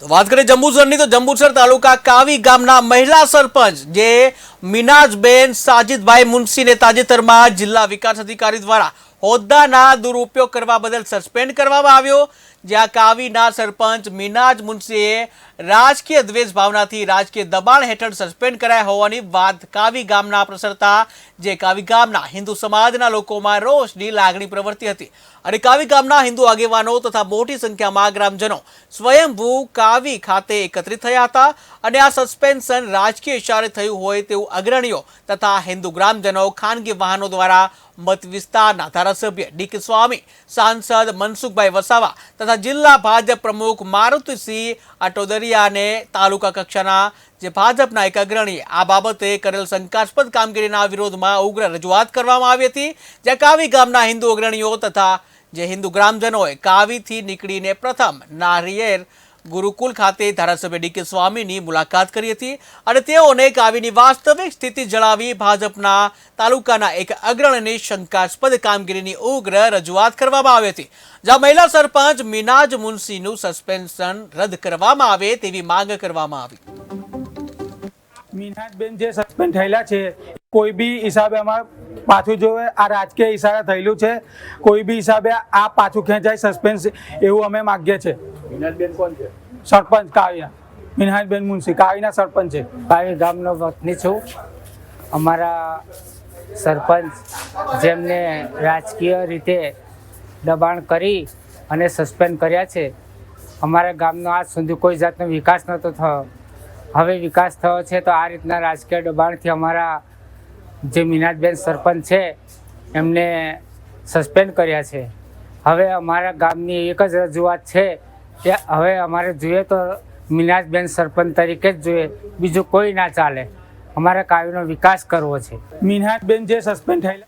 વાત કરીએ જંબુસરની તો જંબુસર તાલુકા કાવી ગામના મહિલા સરપંચ જે મિનાજબેન સાજિદભાઈ મુનશીને તાજેતરમાં જિલ્લા વિકાસ અધિકારી દ્વારા હોદ્દાના દુરુપયોગ કરવા બદલ સસ્પેન્ડ કરવામાં આવ્યો, જ્યાં કાવીના સરપંચ મિનાજ મુનશીએ રાજકીય દ્વેષ ભાવનાથી રાજકીય દબાણ હેઠળ સસ્પેન્ડ કરાયા હોવાની વાત કાવી ગામના પ્રસરતા, જે કાવી ગામના હિન્દુ સમાજના લોકોમાં રોષની લાગણી પ્રવર્તી હતી. અને કાવી ગામના હિન્દુ આગેવાનો તથા મોટી સંખ્યામાં ગ્રામજનો સ્વયંભૂ કાવી ખાતે એકત્રિત થયા હતા અને આ સસ્પેન્શન રાજકીય ઇશારે થયું હોય તેવું અગ્રણીઓ તથા હિન્દુ ગ્રામજનો ખાનગી વાહનો દ્વારા મત વિસ્તારના ધારાસભ્ય ડી સ્વામી, સાંસદ મનસુખભાઈ વસાવા તથા જિલ્લા ભાજપ પ્રમુખ મારુતિસિંહ અટોદરિયાને તાલુકા કક્ષાના જે ભાજપના એક અગ્રણીએ આ બાબતે કરેલ શંકાસ્પદ કામગીરીના વિરોધમાં ઉગ્ર રજૂઆત કરવામાં આવી હતી, જ્યાં કાવી ગામના હિન્દુ અગ્રણીઓ તથા જે હિન્દુ ગ્રામજનોએ કાવીથી નીકળીને પ્રથમ નારિયેર ગુરુકુલ ખાતે ધારાસભ્ય ડી કે સ્વામીની મુલાકાત કરી હતી અને તેઓને કાવીની વાસ્તવિક સ્થિતિ જણાવી ભાજપના તાલુકાના એક અગ્રણીની શંકાસ્પદ કામગીરીની ઉગ્ર રજૂઆત કરવામાં આવી હતી. જ્યાં મહિલા સરપંચ મિનાજ મુનશીનું સસ્પેન્શન રદ કરવામાં આવે તેવી માંગ કરવામાં આવી. મીનાજબેન જે સસ્પેન્ડ થયેલા છે, કોઈ બી હિસાબે અમારે પાછું જોવે આ રાજકીય હિસાબે થયેલું છે. કોઈ બી હિસાબે આ પાછું ખેંચાય સસ્પેન્સ એવું અમે માગીએ છીએ. વિનાશબેન કોણ છે? સરપંચ કાવ્યા. મિનહાજબેન મુનશી. કાવીના સરપંચ છે. કાવી ગામનો વતની છું. અમારા સરપંચ જેમને રાજકીય રીતે દબાણ કરી અને સસ્પેન્ડ કર્યા છે અમારા ગામનો આજ સુધી કોઈ જાતનો વિકાસ નહોતો થયો. હવે વિકાસ થયો છે તો આ રીતના રાજકીય દબાણથી અમારા જે મીનાજબેન સરપંચ છે એમને સસ્પેન્ડ કર્યા છે. હવે અમારા ગામની એક જ રજૂઆત છે કે હવે અમારે જોઈએ તો મીનાજબેન સરપંચ તરીકે જ જોઈએ. બીજું કોઈ ના ચાલે. અમારે કાવ્યનો વિકાસ કરવો છે. મીનાજબેન જે સસ્પેન્ડ થયેલા